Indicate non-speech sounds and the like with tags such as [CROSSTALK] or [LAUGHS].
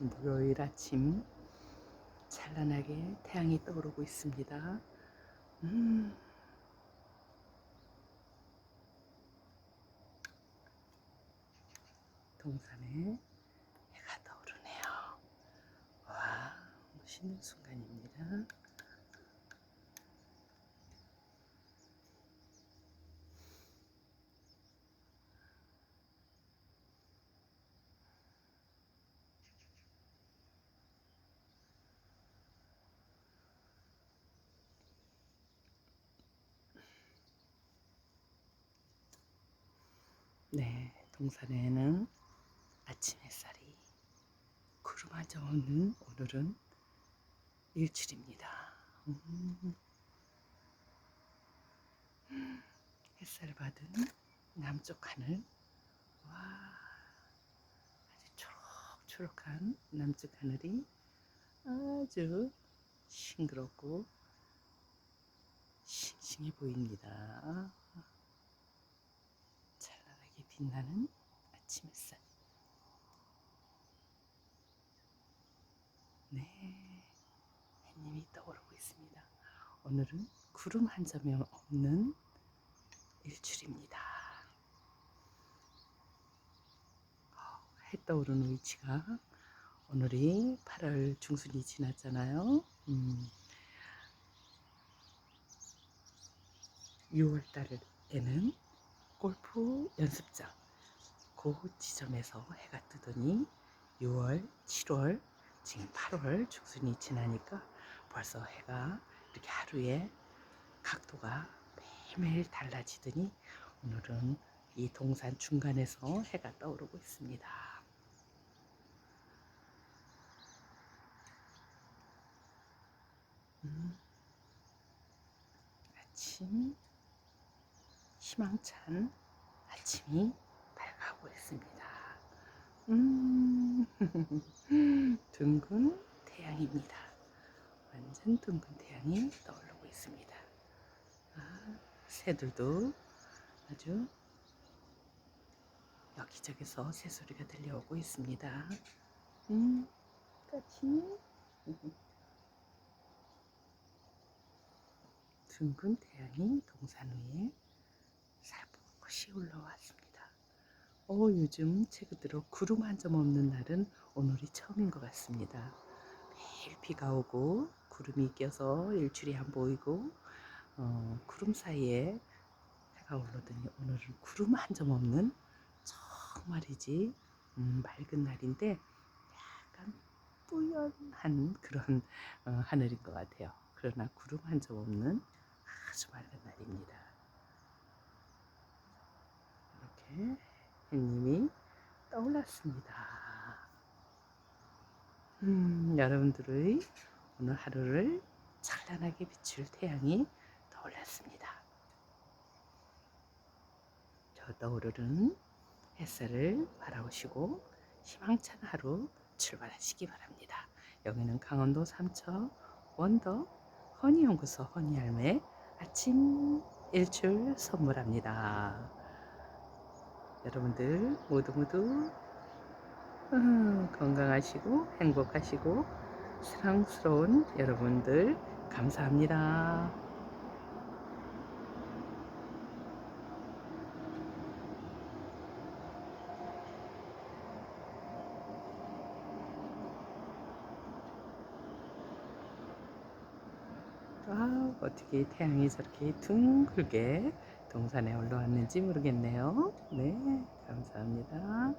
목요일 아침 찬란하게 태양이 떠오르고 있습니다. 음. 동산에 해가 떠오르네요. 와, 멋있는 순간입니다. 네, 동산에는 아침 햇살이 구름 한점 없는 오늘은 일출입니다. 음. 햇살 받은 남쪽 하늘, 와, 아주 초록초록한 남쪽 하늘이 아주 싱그럽고 싱싱해 보입니다. 빛나는 아침 햇살. 네, 햇님이 떠오르고 있습니다. 오늘은 구름 한 점이 없는 일출입니다. 어, 해 떠오르는 위치가 오늘이 8월 중순이 지났잖아요. 음, 6월 달에는 골프 연습장 그 지점에서 해가 뜨더니 6월, 7월, 지금 8월 중순이 지나니까 벌써 해가 이렇게 하루에 각도가 매일매일 달라지더니 오늘은 이 동산 중간에서 해가 떠오르고 있습니다. 음, 아침 희망찬 아침이 밝아오고 있습니다. 음, [LAUGHS] 둥근 태양입니다. 완전 둥근 태양이 떠오르고 있습니다. 아, 새들도 아주 여기저기서 새소리가 들려오고 있습니다. 음, 까치. [LAUGHS] 둥근 태양이 동산 위에 살포시 올라왔습니다. 오, 요즘 최근 들어 구름 한 점 없는 날은 오늘이 처음인 것 같습니다. 매일 비가 오고 구름이 껴서 일출이 안 보이고 어, 구름 사이에 해가 오르더니 오늘은 구름 한 점 없는 정말이지 음, 맑은 날인데 약간 뿌연한 그런 어, 하늘인 것 같아요. 그러나 구름 한 점 없는 아주 맑은 날입니다. 햇님이 떠올랐습니다. 음, 여러분들의 오늘 하루를 찬란하게 비출 태양이 떠올랐습니다. 저 떠오르는 햇살을 바라보시고 희망찬 하루 출발하시기 바랍니다. 여기는 강원도 삼척 원더 허니연구소 허니할매 아침 일출 선물합니다. 여러분들 모두 모두 음, 건강하시고 행복하시고 사랑스러운 여러분들 감사합니다. 아, 어떻게 태양이 저렇게 둥글게 동산에 올라왔는지 모르겠네요. 네, 감사합니다.